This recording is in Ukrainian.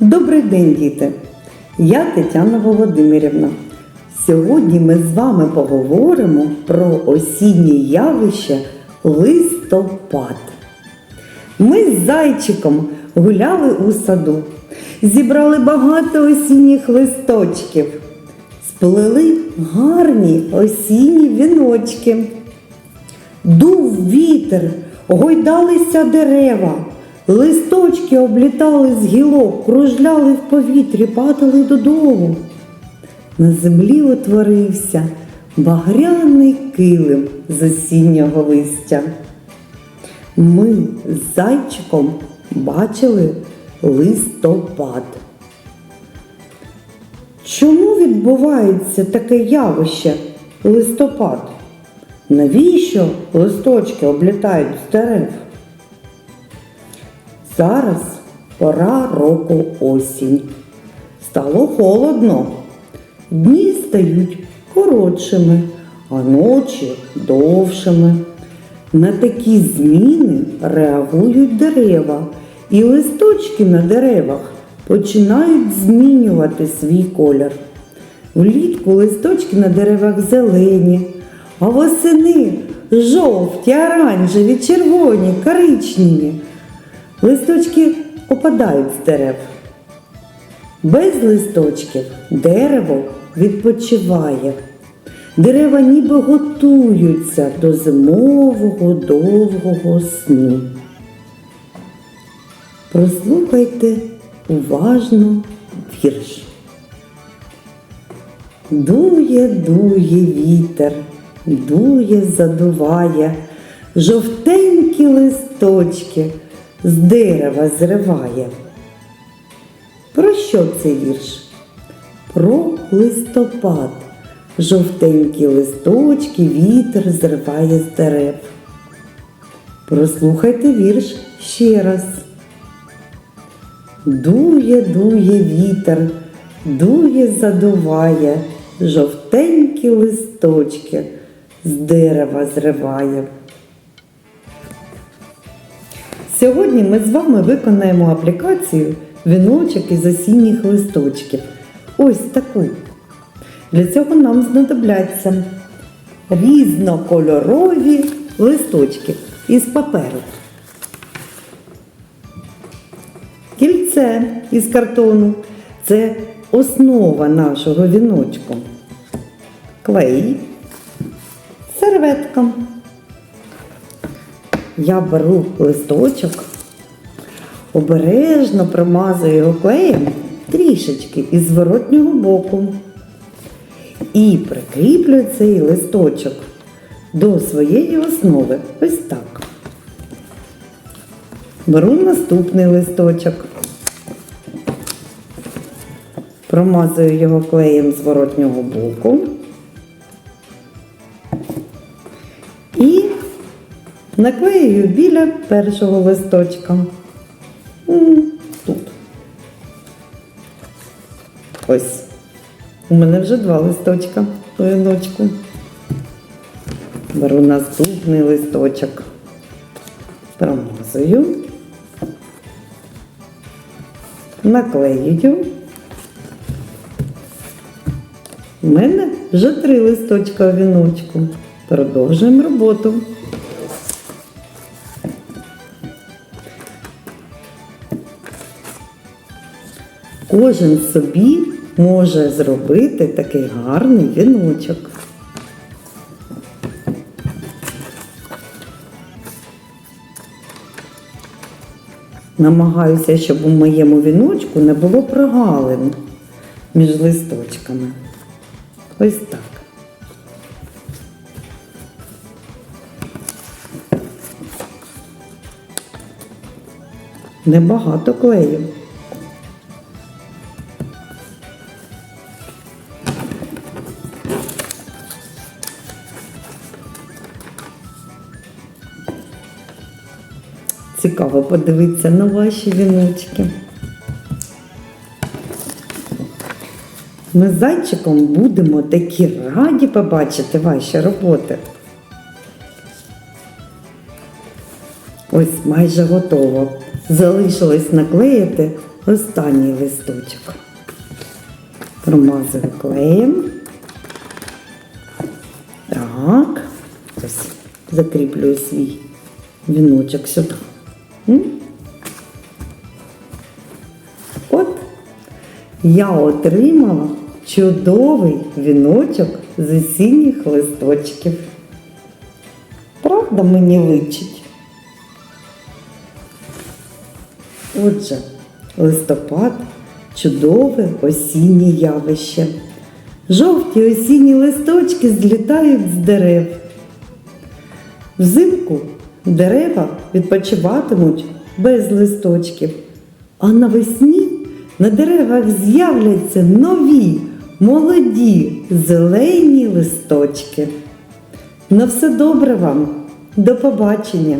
Добрий день, діти! Я Тетяна Володимирівна. Сьогодні ми з вами поговоримо про осіннє явище листопад. Ми з зайчиком гуляли у саду, зібрали багато осінніх листочків, сплели гарні осінні віночки. Дув вітер, гойдалися дерева, листочки облітали з гілок, кружляли в повітрі, падали додолу. На землі утворився багряний килим з осіннього листя. Ми з зайчиком бачили листопад. Чому відбувається таке явище листопад? Навіщо листочки облітають з дерев? Зараз пора року осінь. Стало холодно. Дні стають коротшими, а ночі довшими. На такі зміни реагують дерева, і листочки на деревах починають змінювати свій колір. Влітку листочки на деревах зелені, восени жовті, оранжеві, червоні, коричневі. Листочки опадають з дерев. Без листочків дерево відпочиває. Дерева ніби готуються до зимового довгого сну. Прослухайте уважно вірш. Дує, дує вітер, дує, задуває, жовтенькі листочки з дерева зриває. Про що цей вірш? Про листопад. Жовтенькі листочки вітер зриває з дерев. Прослухайте вірш ще раз. Дує, дує вітер, дує, задуває, жовтенькі листочки з дерева зриває. Сьогодні ми з вами виконаємо аплікацію віночок із осінніх листочків. Ось таку. Для цього нам знадобляться різнокольорові листочки із паперу. Кільце із картону це основа нашого віночку. Клей, серветка. Я беру листочок, обережно промазую його клеєм трішечки із зворотнього боку. І прикріплю цей листочок до своєї основи. Ось так. Беру наступний листочок. Промазую його клеєм з воротнього боку. Наклеюю біля першого листочка. Тут. Ось. У мене вже два листочка у віночку. Беру наступний листочок. Промазую. Наклеюю. У мене вже три листочка віночку. Продовжуємо роботу. Кожен собі може зробити такий гарний віночок. Намагаюся, щоб у моєму віночку не було прогалин між листочками. Ось так. Небагато клею. Цікаво подивитися на ваші віночки. Ми з зайчиком будемо такі раді побачити ваші роботи. Ось майже готово. Залишилось наклеїти останній листочок. Промазую клеєм. Так. Ось закріплюю свій віночок сюди. От я отримала чудовий віночок з осінніх листочків. Правда мені личить? Отже, листопад чудове осіннє явище. Жовті осінні листочки злітають з дерев. Взимку дерева відпочиватимуть без листочків, а навесні на деревах з'являться нові, молоді, зелені листочки. На все добре вам, до побачення!